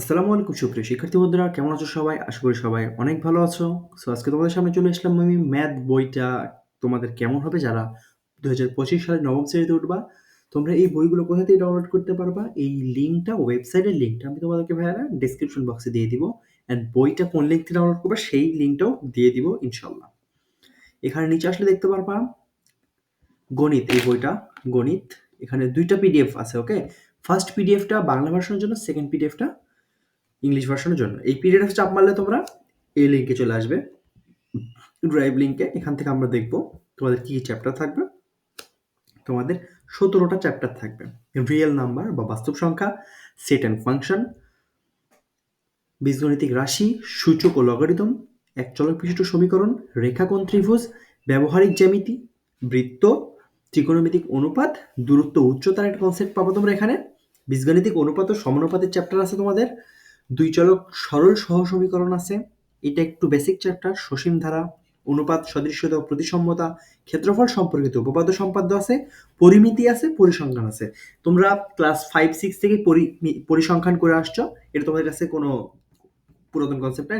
আসসালামু আলাইকুম, সুপ্রিয় শিক্ষার্থী বন্ধুরা, কেমন আছো সবাই? আশা করি সবাই অনেক ভালো আছো। সো আজকে তোমাদের সামনে চলে আসলাম আমি ম্যাথ বইটা তোমাদের কেমন হবে যারা দু হাজার পঁচিশ সালে নবম শ্রেণীতে উঠবা, তোমরা এই বইগুলো কোথা থেকে ডাউনলোড করতে পারবা? এই লিঙ্কটা ওয়েবসাইটের লিঙ্কটা আমি তোমাদেরকে ভাইয়ারা ডিসক্রিপশন বক্সে দিয়ে দিব। অ্যান্ড বইটা কোন লিঙ্ক থেকে ডাউনলোড করবা, সেই লিঙ্কটাও দিয়ে দিব ইনশাল্লাহ এখানে নিচে আসলে দেখতে পারবা, গণিত, এই বইটা, গণিত। এখানে দুইটা পিডিএফ আছে ওকে ফার্স্ট পিডিএফটা বাংলা ভার্সনের জন্য সেকেন্ড পিডিএফটা ইংলিশ ভার্সনের জন্য। এই পিডিএফ চাপ মারলে তোমরা এই লিঙ্কে চলে আসবে। ড্রাইভ লিঙ্কে এখান থেকে আমরা দেখব তোমাদের কী চ্যাপ্টার থাকবে। তোমাদের সতেরোটা চ্যাপ্টার থাকবে। রিয়েল নাম্বার বা বাস্তব সংখ্যা সেট অ্যান্ড ফাংশন বীজগণিতিক রাশি, সূচক ও লগারিদম এক চলক বিশিষ্ট সমীকরণ, রেখাকোণ ত্রিভুজ, ব্যবহারিক জ্যামিতি, বৃত্ত, ত্রিকোণমিতিক অনুপাত, দূরত্ব, উচ্চতার একটা কনসেপ্ট পাবো তোমরা এখানে। বীজগণিতিক অনুপাত ও সমানুপাতের চ্যাপ্টার আছে তোমাদের। দুই চলক সরল সহ সমীকরণ আছে। এটা একটু বেসিক চ্যাপ্টার সসীম ধারা, অনুপাত, সদৃশ্যতা ও প্রতিসম্যতা ক্ষেত্রফল সম্পর্কিত উপপাদ্য সম্পাদ্য আছে, পরিমিতি আছে, পরিসংখ্যান আছে। তোমরা ক্লাস ফাইভ সিক্স থেকে পরিসংখ্যান করে আসছো। এটা তোমাদের কাছে কোনো পুরাতন কনসেপ্ট না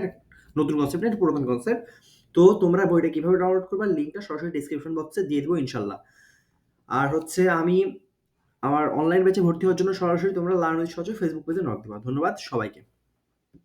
নতুন কনসেপ্ট না, এটা পুরাতন কনসেপ্ট তো তোমরা বইটা কীভাবে ডাউনলোড করবা লিঙ্কটা সরাসরি ডিসক্রিপশন বক্সে দিয়ে দেবো ইনশাল্লাহ। আর হচ্ছে আমি আমার অনলাইন ব্যাচে ভর্তি হওয়ার জন্য সরাসরি তোমরা লার্ন উইথ সহজ ফেসবুক পেজে নক দেবা। ধন্যবাদ সবাইকে।